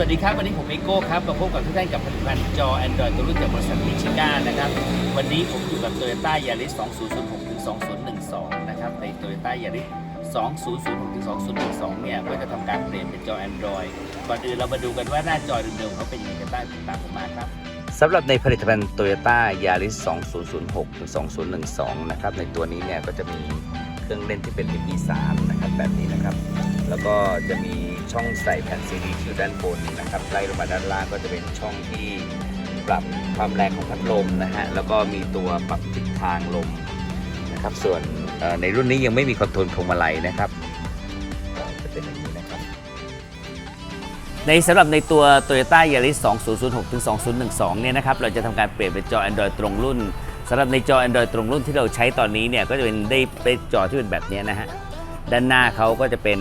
วัสดีครับ วันนี้ผมเอโก้ครับ มาพบกับทุกท่านกับผลิตภัณฑ์จอ Android ตัวรุ่นจากบริษัทมิชิก้านะครับ วันนี้ผมอยู่กับ Toyota Yaris 2006ถึง2012 นะครับ ใน Toyota Yaris 2006ถึง2012 เนี่ย ก็จะทำการเปลี่ยนเป็นจอ Android ก่อนอื่นเรามาดูกันว่าหน้าจอเดิมๆเขาเป็นยังไงกันบ้างติดตามผมมาครับสำหรับในผลิตภัณฑ์ Toyota Yaris 2006ถึง2012 นะครับ ในตัวนี้เนี่ยก็จะมี เครื่องเล่นที่เป็น MP3 นะครับแบบนี้นะครับ แล้วก็จะมีช่องใส่แผ่นซีดีที่อยู่ด้านบนนะครับไล่ลงมาด้านล่างก็จะเป็นช่องที่ปรับความแรงของพัดลมนะฮะแล้วก็มีตัวปรับทิศทางลมนะครับ ส่วนในรุ่นนี้ยังไม่มีคอนโทรลพวงมาลัยนะครับจะเป็นอย่างนี้นะครับ ในสำหรับในตัว Toyota Yaris 2006ถึง2012 เนี่ยนะครับ เราจะทำการเปลี่ยนเป็นจอ Android ตรงรุ่น สำหรับในจอ Android ตรงรุ่นที่เราใช้ตอนนี้เนี่ยก็จะเป็นได้เป็นจอที่เป็นแบบนี้นะฮะด้านหน้าเขาก็จะเป็น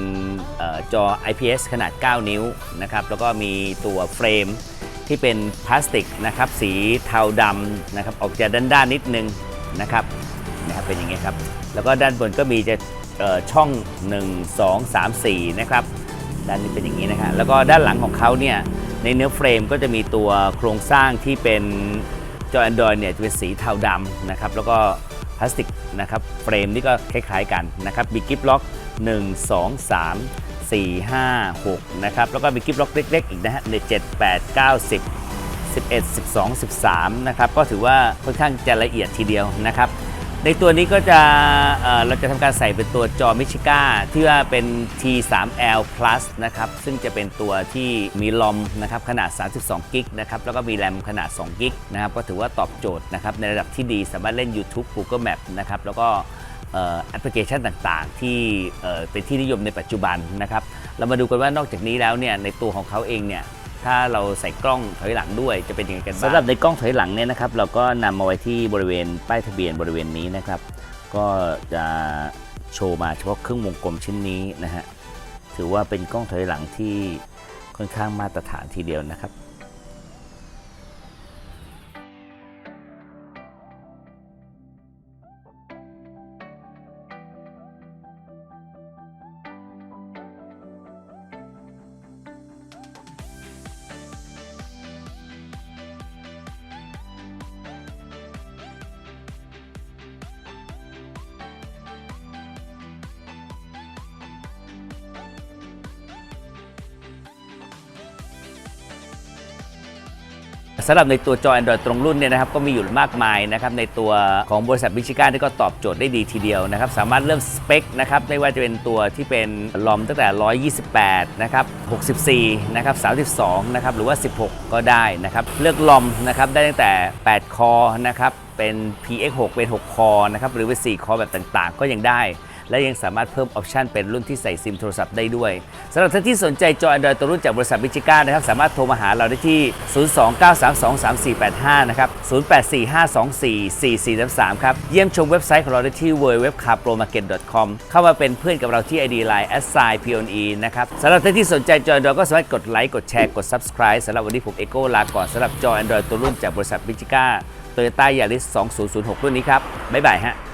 ออจอ IPS ขนาด 9 นิ้วนะครับแล้วก็มีตัวเฟรมที่เป็นพลาสติกนะครับสีเทาดำนะครับออกจากด้านๆนิดนึงนะครับนะครับเป็นอย่างเงี้ยครับแล้วก็ด้านบนก็มีจะเอ่อช่อง 1 2 3 4 นะครับด้านนี้เป็นอย่างนี้นะฮะแล้วก็ด้านหลังของเขาเนี่ยในเนื้อเฟรมก็จะมีตัวโครงสร้างที่เป็น จอแอนดรอยเนี่ยจะเป็นสีเทาดำนะครับแล้วก็พลาสติกนะครับเฟรมนี่ก็คล้ายๆกันนะครับมีกิฟล็อก 1 2 3 4 5 6นะครับแล้วก็มีกิฟล็อกเล็กๆอีกนะฮะใน7 8 9 10 11 12 13นะครับก็ถือว่าค่อนข้างจะละเอียดทีเดียวนะครับ ในตัวนี้ก็จะเเราจะทำการใส่เป็นตัวจอมิชิก้าที่ว่าเป็น T3L Plus นะครับ ซึ่งจะเป็นตัวที่มีลอมนะครับขนาด 32 กิกนะครับ แล้วก็มีแรมขนาด 2 กิกนะครับ ก็ถือว่าตอบโจทย์นะครับ ในระดับที่ดีสามารถเล่น YouTube Google Map นะครับ แล้วก็แอปพลิเคชันต่างๆ ที่เอ่เป็นที่นิยมในปัจจุบันนะครับ เรามาดูกันว่านอกจากนี้แล้วเนี่ยในตัวของเขาเองเนี่ย ถ้าเราใส่กล้องถอยหลังด้วยจะเป็นยังไงกันบ้างสำหรับในกล้องถอยหลังเนี่ยนะครับเราก็นำมาไว้ที่บริเวณป้ายทะเบียนบริเวณนี้นะครับ ก็จะโชว์มาเฉพาะเครื่องวงกลมชิ้นนี้นะฮะถือว่าเป็นกล้องถอยหลังที่ค่อนข้างมาตรฐานทีเดียวนะครับ สำหรับในตัวจอ Android ตรงรุ่นเนี่ยนะครับก็มีอยู่มากมายนะครับในตัวของบริษัทมิชิก้าที่ก็ตอบโจทย์ได้ดีทีเดียวนะครับสามารถเลือกสเปคนะครับไม่ว่าจะเป็นตัวที่เป็นลอมตั้งแต่ 128 นะครับ 64 นะครับ 32 นะครับ หรือว่า 16 ก็ได้นะครับ เลือกลอมนะครับได้ตั้งแต่ 8 คอนะครับเป็น PX6 เป็น 6 คอนะครับหรือเป็น 4 คอแบบต่างๆ ก็ยังได้ และยังสามารถเพิ่มออปชันเป็นรุ่นที่ใส่ซิมโทรศัพท์ได้ด้วยสำหรับท่านที่สนใจจอ Android ตัวรุ่นจากบริษัทมิจิก้านะครับสามารถโทรมาหาเราได้ที่ 029323485 นะครับ 0845244433 ครับ เยี่ยมชมเว็บไซต์ของเราได้ที่ www.carpromarket.com เข้ามาเป็นเพื่อนกับเราที่ ID Line a s s i p o n e นะครับสำหรับท่านที่สนใจจอ Android ก็สามารถกดไลค์กดแชร์กด Subscribe สำหรับวันนี้ผมเอโก้ลาก่อนสำหรับจอ Android ตัวรุ่นจากบริษัทมิจิก้า Toyota Yaris 2006 รุ่นนี้ครับ บ๊ายบายฮะ